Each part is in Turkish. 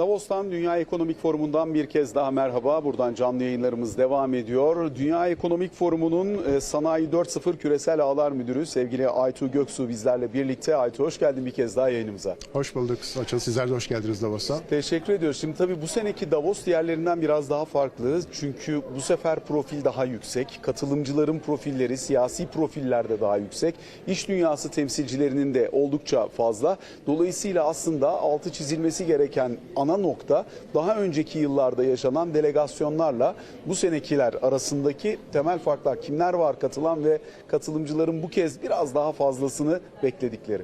Davos'tan Dünya Ekonomik Forumu'ndan bir kez daha merhaba. Buradan canlı yayınlarımız devam ediyor. Dünya Ekonomik Forumu'nun e, Sanayi 4.0 Küresel Ağlar Müdürü sevgili Aytu Göksu bizlerle birlikte. Aytu hoş geldin bir kez daha yayınımıza. Hoş bulduk. Açın sizler de hoş geldiniz Davos'a. Teşekkür ediyoruz. Şimdi tabii bu seneki Davos diğerlerinden biraz daha farklı. Çünkü bu sefer profil daha yüksek. Katılımcıların profilleri siyasi profillerde daha yüksek. İş dünyası temsilcilerinin de oldukça fazla. Dolayısıyla aslında altı çizilmesi gereken ana nokta daha önceki yıllarda yaşanan delegasyonlarla bu senekiler arasındaki temel farklar. Kimler var katılan ve katılımcıların bu kez biraz daha fazlasını bekledikleri.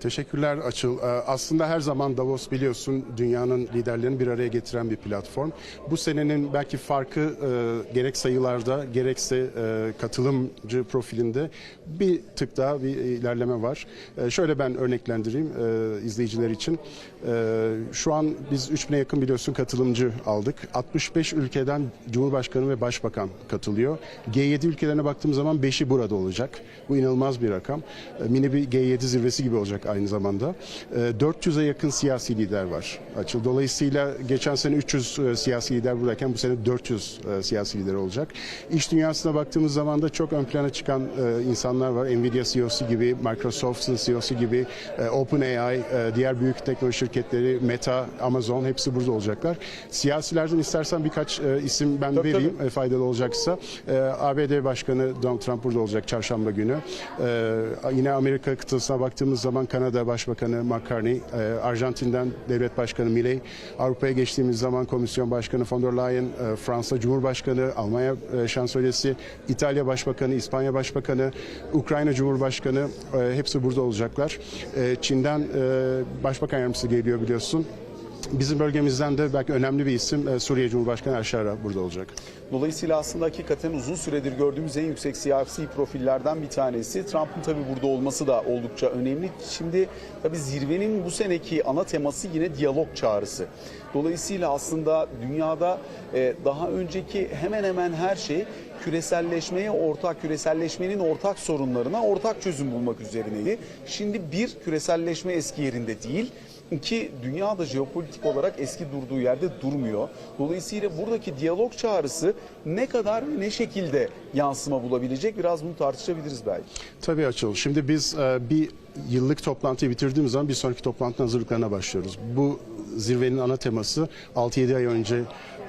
Teşekkürler Açıl. Ee, Aslında her zaman Davos biliyorsun dünyanın liderlerini bir araya getiren bir platform. Bu senenin belki farkı e, gerek sayılarda gerekse e, katılımcı profilinde bir tık daha bir ilerleme var. E, şöyle ben örneklendireyim e, izleyiciler için. E, şu an biz 3000'e yakın biliyorsun katılımcı aldık. 65 ülkeden Cumhurbaşkanı ve Başbakan katılıyor. G7 ülkelerine baktığım zaman 5'i burada olacak. Bu inanılmaz bir rakam. Mini bir G7 zirvesi gibi olacak aynı zamanda. E, 400'e yakın siyasi lider var. Açıl. Dolayısıyla geçen sene 300 e, siyasi lider buradayken bu sene 400 e, siyasi lider olacak. İş dünyasına baktığımız zaman da çok ön plana çıkan e, insanlar var. Nvidia CEO'su gibi, Microsoft'un CEO'su gibi, OpenAI, diğer büyük teknoloji şirketleri, Meta, Amazon hepsi burada olacaklar. Siyasilerden istersen birkaç isim ben Tabii, vereyim e, faydalı olacaksa. ABD Başkanı Donald Trump burada olacak çarşamba günü. Yine Amerika kıtasına baktığımız zaman Kanada Başbakanı McCartney, e, Arjantin'den Devlet Başkanı Milley, Avrupa'ya geçtiğimiz zaman Komisyon Başkanı von der Leyen, e, Fransa Cumhurbaşkanı, Almanya e, Şansölyesi, İtalya Başbakanı, İspanya Başbakanı, Ukrayna Cumhurbaşkanı hepsi burada olacaklar. Çin'den e, Başbakan Yardımcısı geliyor biliyorsun. Bizim bölgemizden de belki önemli bir isim e, Suriye Cumhurbaşkanı Aşara burada olacak. Dolayısıyla aslında hakikaten uzun süredir gördüğümüz en yüksek siyasi profillerden bir tanesi. Trump'ın tabii burada olması da oldukça önemli. Şimdi tabii zirvenin bu seneki ana teması yine diyalog çağrısı. Dolayısıyla aslında dünyada e, daha önceki hemen hemen her şey küreselleşmeye ortak, küreselleşmenin ortak sorunlarına ortak çözüm bulmak üzerineydi. Şimdi bir, küreselleşme eski yerinde değil. İki, dünya da jeopolitik olarak eski durduğu yerde durmuyor. Dolayısıyla buradaki diyalog çağrısı ne kadar ne şekilde yansıma bulabilecek biraz bunu tartışabiliriz belki. Tabii Açıl. Şimdi biz e, bir yıllık toplantıyı bitirdiğimiz zaman bir sonraki toplantının hazırlıklarına başlıyoruz. Bu zirvenin ana teması 6-7 ay önce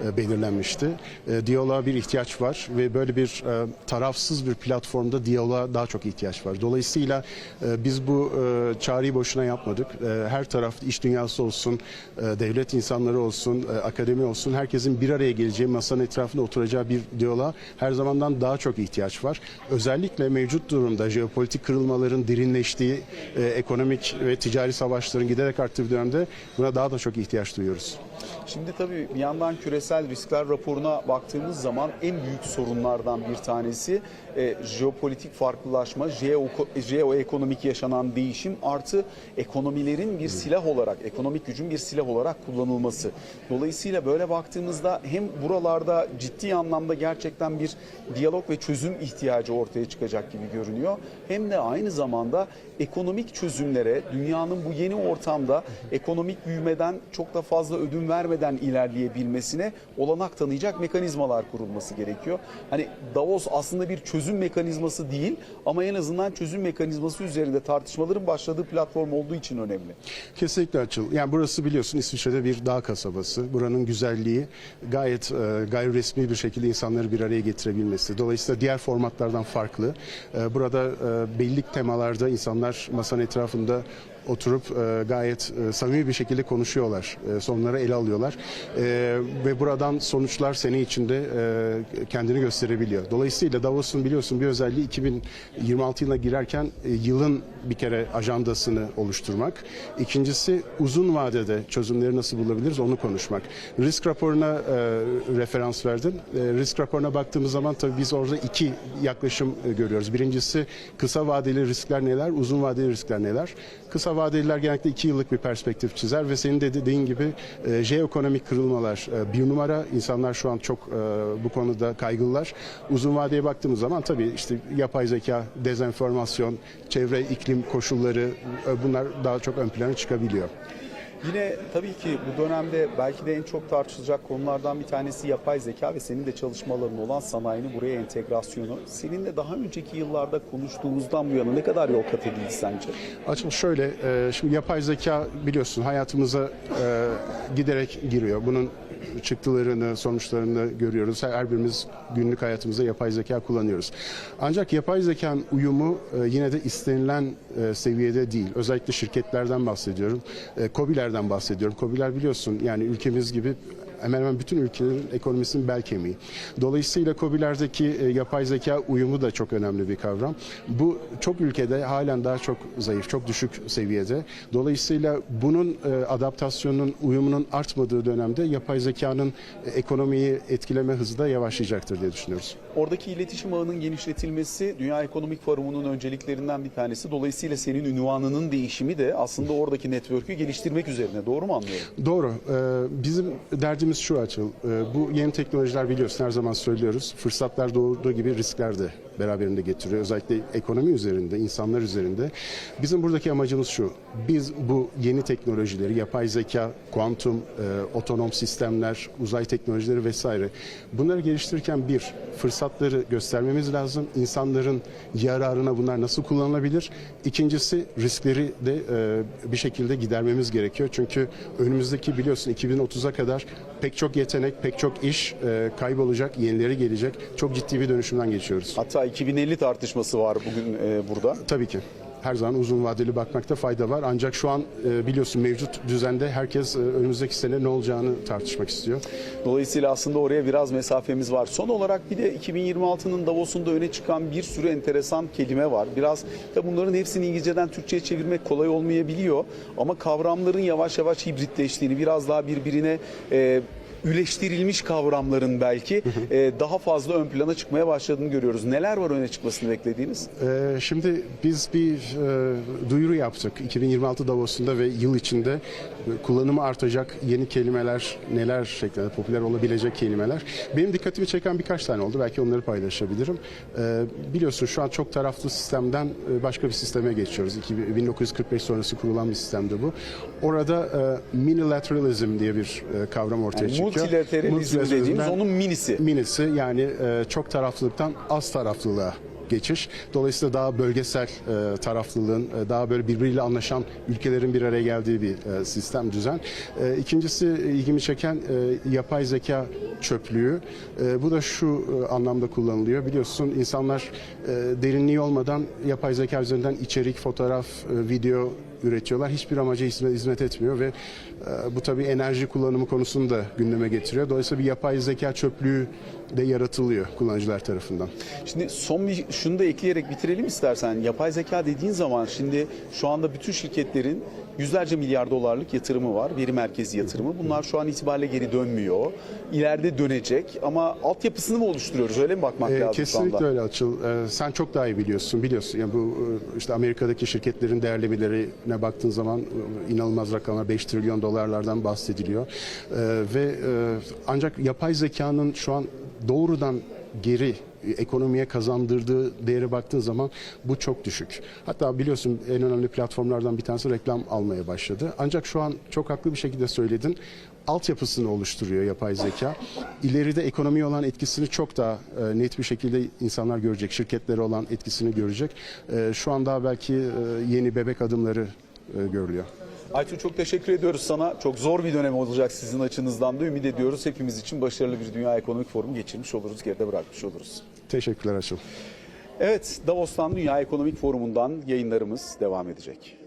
e, belirlenmişti. E, diyaloğa bir ihtiyaç var ve böyle bir e, tarafsız bir platformda diyaloğa daha çok ihtiyaç var. Dolayısıyla biz bu çağrıyı boşuna yapmadık. Her taraf iş dünyası olsun, devlet insanları olsun, akademi olsun herkesin bir araya geleceği masanın etrafında oturacağı bir diyaloğa her zamandan daha çok ihtiyaç var. Özellikle mevcut durumda jeopolitik kırılmaların derinleştiği, e, ekonomik ve ticari savaşların giderek arttığı bir dönemde buna daha da çok ihtiyaç duyuyoruz. Şimdi tabii bir yandan küresel riskler raporuna baktığımız zaman en büyük sorunlardan bir tanesi e, jeopolitik farklılaşma, jeo, jeoekonomik yaşanan değişim artı ekonomilerin bir silah olarak, ekonomik gücün bir silah olarak kullanılması. Dolayısıyla böyle baktığımızda hem buralarda ciddi anlamda gerçekten bir diyalog ve çözüm ihtiyacı ortaya çıkacak gibi görünüyor. Hem de aynı zamanda ekonomik çözümlere dünyanın bu yeni ortamda ekonomik büyümeden çok da fazla ödün vermeden ilerleyebilmesine olanak tanıyacak mekanizmalar kurulması gerekiyor. Hani Davos aslında bir çözüm mekanizması değil ama en azından çözüm mekanizması üzerinde tartışmaların başladığı platform olduğu için önemli. Kesinlikle açıl. Yani burası biliyorsun İsviçre'de bir dağ kasabası. Buranın güzelliği gayet e, gayri resmi bir şekilde insanları bir araya getirebilmesi. Dolayısıyla diğer formatlardan farklı. E, burada e, belli temalarda insanlar masanın etrafında oturup e, gayet e, samimi bir şekilde konuşuyorlar. E, sorunları ele alıyorlar. E, ve buradan sonuçlar sene içinde e, kendini gösterebiliyor. Dolayısıyla Davos'un biliyorsun bir özelliği 2026 yılına girerken e, yılın bir kere ajandasını oluşturmak. İkincisi uzun vadede çözümleri nasıl bulabiliriz onu konuşmak. Risk raporuna e, referans verdin. E, risk raporuna baktığımız zaman tabii biz orada iki yaklaşım e, görüyoruz. Birincisi kısa vadeli riskler neler, uzun vadeli riskler neler. Kısa vadeliler genellikle iki yıllık bir perspektif çizer ve senin de dediğin gibi e, jeoekonomik kırılmalar e, bir numara. İnsanlar şu an çok e, bu konuda kaygılılar. Uzun vadeye baktığımız zaman tabii işte yapay zeka, dezenformasyon, çevre iklim koşulları e, bunlar daha çok ön plana çıkabiliyor. Yine tabii ki bu dönemde belki de en çok tartışılacak konulardan bir tanesi yapay zeka ve senin de çalışmaların olan sanayinin buraya entegrasyonu. Seninle daha önceki yıllarda konuştuğumuzdan bu yana ne kadar yol kat edildi sence? Açıl şöyle, e, şimdi yapay zeka biliyorsun hayatımıza e, giderek giriyor. Bunun çıktılarını, sonuçlarını görüyoruz. Her birimiz günlük hayatımızda yapay zeka kullanıyoruz. Ancak yapay zekanın uyumu e, yine de istenilen seviyede değil. Özellikle şirketlerden bahsediyorum. E, KOBİ'lerden bahsediyorum. KOBİ'ler biliyorsun yani ülkemiz gibi hemen hemen bütün ülkelerin ekonomisinin bel kemiği. Dolayısıyla KOBİ'lerdeki e, yapay zeka uyumu da çok önemli bir kavram. Bu çok ülkede halen daha çok zayıf, çok düşük seviyede. Dolayısıyla bunun e, adaptasyonunun, uyumunun artmadığı dönemde yapay zekanın e, ekonomiyi etkileme hızı da yavaşlayacaktır diye düşünüyoruz. Oradaki iletişim ağının genişletilmesi Dünya Ekonomik Forumu'nun önceliklerinden bir tanesi. Dolayısıyla senin ünvanının değişimi de aslında oradaki network'ü geliştirmek üzerine. Doğru mu anlıyorum? Doğru. Ee, Bizim derdimiz şu açıl. Ee, Bu yeni teknolojiler biliyorsun her zaman söylüyoruz. Fırsatlar doğurduğu gibi riskler de beraberinde getiriyor. Özellikle ekonomi üzerinde, insanlar üzerinde. Bizim buradaki amacımız şu. Biz bu yeni teknolojileri, yapay zeka, kuantum, e, otonom sistemler, uzay teknolojileri vesaire bunları geliştirirken bir, fırsatları göstermemiz lazım. İnsanların yararına bunlar nasıl kullanılabilir? İkincisi riskleri de e, bir şekilde gidermemiz gerekiyor. Çünkü önümüzdeki biliyorsun 2030'a kadar pek çok yetenek, pek çok iş e, kaybolacak, yenileri gelecek. Çok ciddi bir dönüşümden geçiyoruz. Hatta 2050 tartışması var bugün e, burada. Tabii ki. Her zaman uzun vadeli bakmakta fayda var. Ancak şu an e, biliyorsun mevcut düzende herkes e, önümüzdeki sene ne olacağını tartışmak istiyor. Dolayısıyla aslında oraya biraz mesafemiz var. Son olarak bir de 2026'nın Davos'unda öne çıkan bir sürü enteresan kelime var. Biraz da bunların hepsini İngilizceden Türkçe'ye çevirmek kolay olmayabiliyor. Ama kavramların yavaş yavaş hibritleştiğini, biraz daha birbirine e, üleştirilmiş kavramların belki e, daha fazla ön plana çıkmaya başladığını görüyoruz. Neler var öne çıkmasını beklediğiniz? Ee, Şimdi biz bir e, duyuru yaptık 2026 Davos'unda ve yıl içinde e, kullanımı artacak yeni kelimeler neler şeklinde popüler olabilecek kelimeler. Benim dikkatimi çeken birkaç tane oldu. Belki onları paylaşabilirim. Ee, Biliyorsun şu an çok taraflı sistemden e, başka bir sisteme geçiyoruz. 2000 1945 sonrası kurulan bir sistemdi bu. Orada e, minilateralism diye bir e, kavram ortaya Yani çıkıyor. multilateralizm dediğimiz onun minisi. minisi yani e, çok taraflılıktan az taraflılığa geçiş. Dolayısıyla daha bölgesel e, taraflılığın, e, daha böyle birbiriyle anlaşan ülkelerin bir araya geldiği bir e, sistem, düzen. E, ikincisi ilgimi çeken e, yapay zeka çöplüğü. E, bu da şu e, anlamda kullanılıyor. Biliyorsun insanlar e, derinliği olmadan yapay zeka üzerinden içerik, fotoğraf, e, video üretiyorlar. Hiçbir amaca hizmet, etmiyor ve e, bu tabii enerji kullanımı konusunu da gündeme getiriyor. Dolayısıyla bir yapay zeka çöplüğü de yaratılıyor kullanıcılar tarafından. Şimdi son bir şunu da ekleyerek bitirelim istersen. Yapay zeka dediğin zaman şimdi şu anda bütün şirketlerin yüzlerce milyar dolarlık yatırımı var. Veri merkezi yatırımı. Bunlar şu an itibariyle geri dönmüyor. İleride dönecek ama altyapısını mı oluşturuyoruz? Öyle mi bakmak Ee, lazım şu kesinlikle anda? öyle Açıl. Ee, sen çok daha iyi biliyorsun. Biliyorsun. Yani bu e, işte Amerika'daki şirketlerin değerlemelerine baktığın zaman e, inanılmaz rakamlar 5 trilyon dolarlardan bahsediliyor. Ee, ve e, ancak yapay zekanın şu an doğrudan geri e, ekonomiye kazandırdığı değere baktığın zaman bu çok düşük. Hatta biliyorsun en önemli platformlardan bir tanesi reklam almaya başladı. Ancak şu an çok haklı bir şekilde söyledin. Altyapısını oluşturuyor yapay zeka. İleride ekonomiye olan etkisini çok daha e, net bir şekilde insanlar görecek. Şirketlere olan etkisini görecek. E, şu an daha belki e, yeni bebek adımları e, görülüyor. Aytun çok teşekkür ediyoruz sana. Çok zor bir dönem olacak sizin açınızdan da ümit ediyoruz. Hepimiz için başarılı bir Dünya Ekonomik Forumu geçirmiş oluruz, geride bırakmış oluruz. Teşekkürler Açıl. Evet, Davos'tan Dünya Ekonomik Forumu'ndan yayınlarımız devam edecek.